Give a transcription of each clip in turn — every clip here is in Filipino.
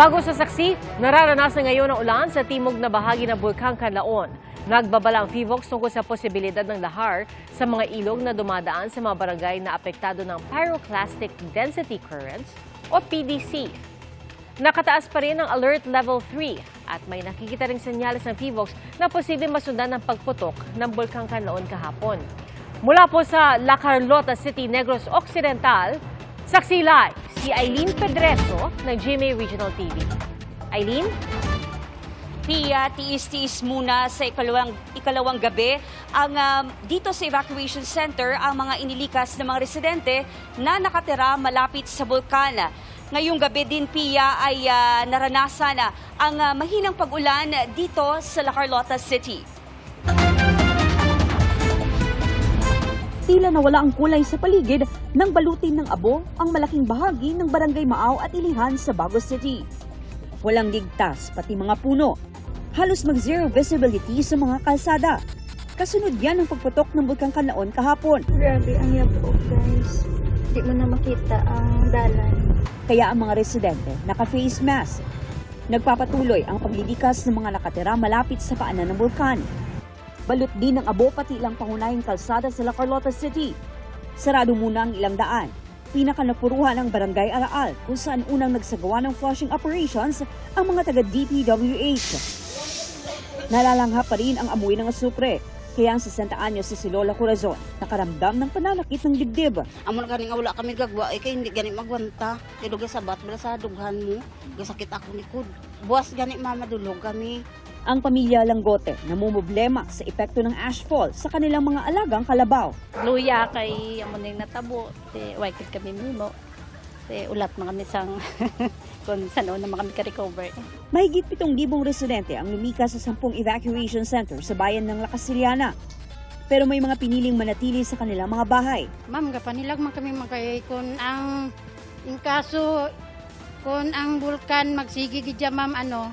Bago sa saksi, nararanasan ngayon ang ulan sa timog na bahagi ng Bulkang Canlaon. Nagbabala ang FIVOX tungkol sa posibilidad ng lahar sa mga ilog na dumadaan sa mga barangay na apektado ng Pyroclastic Density Currents o PDC. Nakataas pa rin ang Alert Level 3 at may nakikita ring senyales ng FIVOX na posibleng masundan ng pagputok ng Bulkang Canlaon kahapon. Mula po sa La Carlota City, Negros Occidental, saksi live si Eileen Pedreso ng GMA Regional TV. Eileen? Pia, tiis-tiis muna sa ikalawang, ikalawang gabi ang um, dito sa evacuation center ang mga inilikas ng mga residente na nakatira malapit sa bulkan. Ngayong gabi din, Pia, ay ah, naranasan na ang ah, mahinang pag-ulan dito sa La Carlota City. Tila nawala ang kulay sa paligid nang balutin ng abo ang malaking bahagi ng Barangay Maaw at Ilihan sa Bago City. Walang ligtas, pati mga puno. Halos mag-zero visibility sa mga kalsada. Kasunod yan ang pagputok ng Bulkang Kanlaon kahapon. Grabe ang yabok, guys. Di mo na makita ang dalan. Kaya ang mga residente naka-face mask. Nagpapatuloy ang paglilikas ng mga nakatira malapit sa paanan ng bulkan. Balot din ng abo pati ilang pangunahing kalsada sa La Carlota City. Sarado muna ang ilang daan. Pinakanapuruhan ang Barangay Alaal kung saan unang nagsagawa ng flushing operations ang mga taga-DPWH. Nalalangha pa rin ang amoy ng asupre. Kaya ang 60 anyos si si Lola Corazon nakaramdam ng pananakit ng dibdib. Amo gani nga wala kami gagwa, eh kay hindi gani magwanta. Duga sabat bala sa dughan mo, gasakit ako likod. Buwas gani mama dulog kami. Ang pamilya Langgote namumblema sa epekto ng ashfall sa kanilang mga alagang kalabaw. luya kay amo ning natabo te wakit kami mimo te ulat man kami sang kung saan na kami ka-recover Mahigit 7,000 residente ang lumikas sa 10 evacuation center sa bayan ng Lacasiliana. Pero may mga piniling manatili sa kanilang mga bahay. Ma'am, kapanilag man kami magkay kung ang in kaso kung ang bulkan magsigi gidya ma'am ano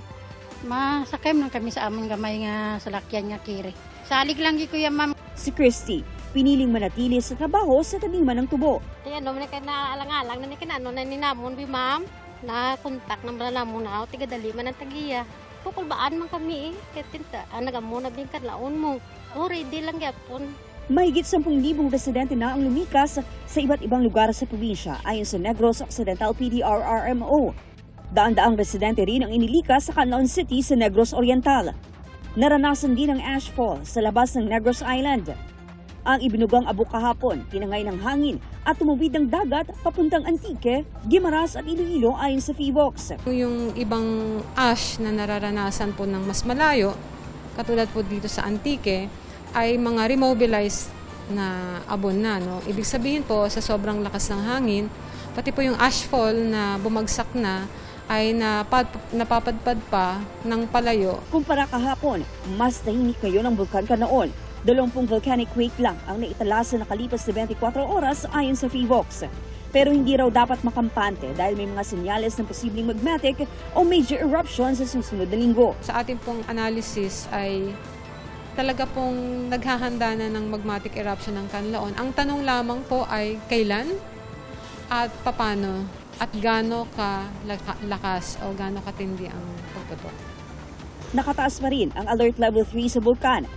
masakay man kami sa amon gamay nga salakyan nga kiri. Salig lang gi kuya ma'am. Si Christy, piniling manatili sa trabaho sa taniman ng tubo. Kaya no, man na alang-alang na kinano na ninamon bi ma'am. Na kontak na bala namon na tiga dali man ang tagiya. Kukulbaan man kami eh. Kaya tinta, ah, nagamuna bin kadlaon mo. O ready lang yapon. Mahigit 10,000 residente na ang lumikas sa iba't ibang lugar sa probinsya ayon sa Negros Occidental PDRRMO. Daan-daang residente rin ang inilikas sa Canlaon City sa Negros Oriental. Naranasan din ang ashfall sa labas ng Negros Island. Ang ibinugang abo kahapon, tinangay ng hangin at tumawid ng dagat papuntang Antique, Guimaras at Iloilo ayon sa FIVOX. Yung ibang ash na nararanasan po ng mas malayo, katulad po dito sa Antique, ay mga remobilized na abon na. No? Ibig sabihin po, sa sobrang lakas ng hangin, pati po yung ashfall na bumagsak na, ay napad, napapadpad pa ng palayo Kumpara kahapon, mas tahimik ngayon ang bulkan Kanaon. Dalawampung volcanic quake lang ang naitala sa nakalipas na 24 oras ayon sa FIVOX. Pero hindi raw dapat makampante dahil may mga senyales ng posibleng magmatic o major eruption sa susunod na linggo. sa ating pong analysis ay talaga pong naghahanda na ng magmatic eruption ng Canlaon. Ang tanong lamang po ay kailan at papano at gaano ka laka- lakas o gaano katindi ang pagputok. Nakataas pa rin ang Alert Level 3 sa bulkan.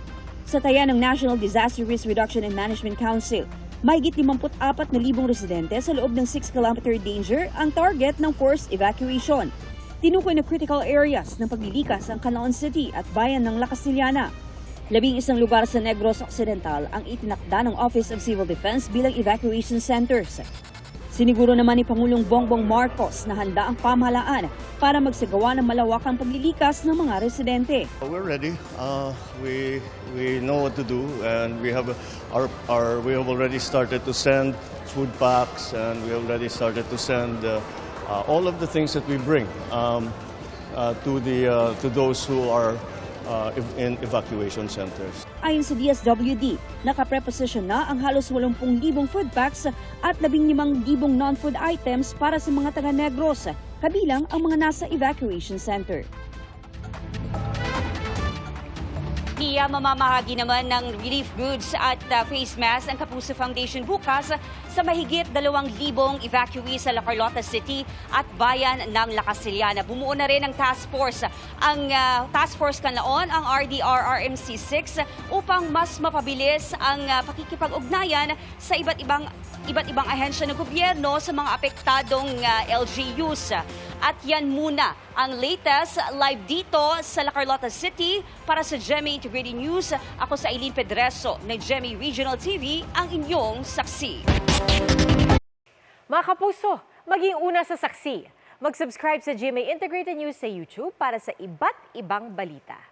Sa taya ng National Disaster Risk Reduction and Management Council, mahigit 54,000 residente sa loob ng 6-kilometer danger ang target ng forced evacuation. Tinukoy na critical areas ng paglilikas ang Canlaon City at bayan ng Lacasiliana. Labing isang lugar sa Negros Occidental ang itinakda ng Office of Civil Defense bilang evacuation centers. Siniguro naman ni Pangulong Bongbong Marcos na handa ang pamahalaan para magsagawa ng malawakang paglilikas ng mga residente. We're ready. Uh, we we know what to do, and we have our our we have already started to send food packs, and we already started to send uh, uh, all of the things that we bring um, uh, to the uh, to those who are uh, in evacuation centers. Ayon sa DSWD, nakapreposition na ang halos 80,000 food packs at 15,000 non-food items para sa mga taga-Negros, kabilang ang mga nasa evacuation center. Pia, mamamahagi naman ng relief goods at uh, face mask ang Kapuso Foundation bukas sa mahigit 2,000 evacuees sa La Carlota City at bayan ng La Casillana. Bumuo na rin ang task force. Ang uh, task force kanlaon, ang RDRRMC6, upang mas mapabilis ang uh, pakikipag-ugnayan sa iba't ibang iba't ibang ahensya ng gobyerno sa mga apektadong uh, LGUs. At yan muna ang latest live dito sa La Carlota City para sa GMA Integrated News. Ako sa Eileen Pedreso ng GMA Regional TV, ang inyong saksi. Mga kapuso, maging una sa saksi. Mag-subscribe sa GMA Integrated News sa YouTube para sa iba't ibang balita.